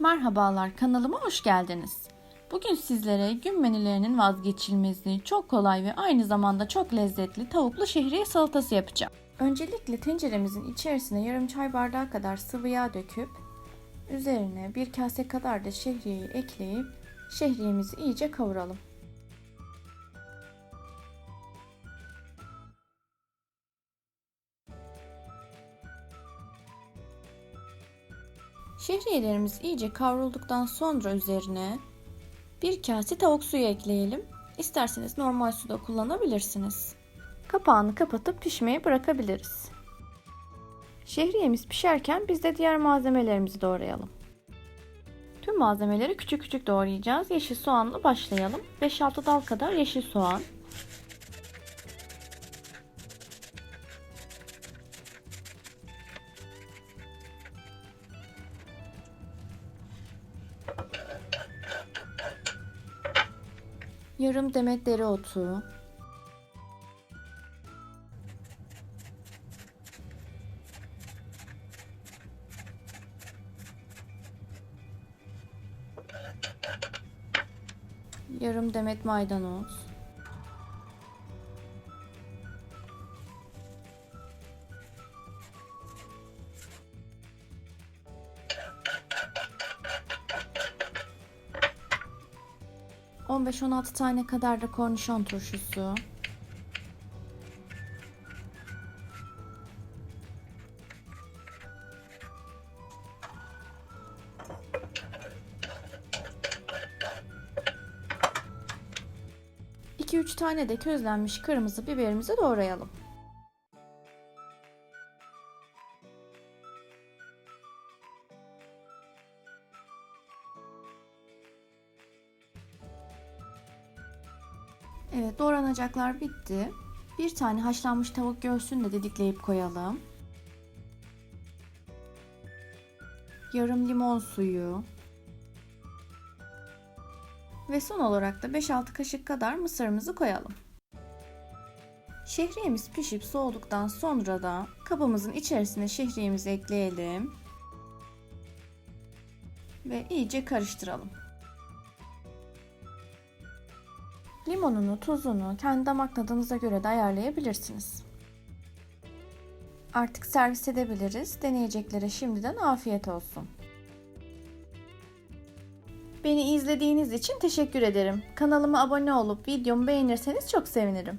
Merhabalar kanalıma hoş geldiniz. Bugün sizlere gün menülerinin vazgeçilmezi, çok kolay ve aynı zamanda çok lezzetli tavuklu şehriye salatası yapacağım. Öncelikle tenceremizin içerisine yarım çay bardağı kadar sıvı yağ döküp üzerine bir kase kadar da şehriyeyi ekleyip şehriyemizi iyice kavuralım. Şehriyelerimiz iyice kavrulduktan sonra üzerine bir kase tavuk suyu ekleyelim. İsterseniz normal suda kullanabilirsiniz. Kapağını kapatıp pişmeye bırakabiliriz. Şehriyemiz pişerken biz de diğer malzemelerimizi doğrayalım. Tüm malzemeleri küçük küçük doğrayacağız. Yeşil soğanla başlayalım. 5-6 dal kadar yeşil soğan. Yarım demet dereotu. Yarım demet maydanoz. On beş on altı tane kadar da kornişon turşusu. Tane de közlenmiş kırmızı biberimizi doğrayalım. Evet doğranacaklar bitti. Bir tane haşlanmış tavuk göğsünü de didikleyip koyalım. Yarım limon suyu. Ve son olarak da 5-6 kaşık kadar mısırımızı koyalım. Şehriyemiz pişip soğuduktan sonra da kabımızın içerisine şehriyemizi ekleyelim. Ve iyice karıştıralım. Limonunu, tuzunu kendi damak tadınıza göre de ayarlayabilirsiniz. Artık servis edebiliriz. Deneyeceklere şimdiden afiyet olsun. Beni izlediğiniz için teşekkür ederim. Kanalıma abone olup videomu beğenirseniz çok sevinirim.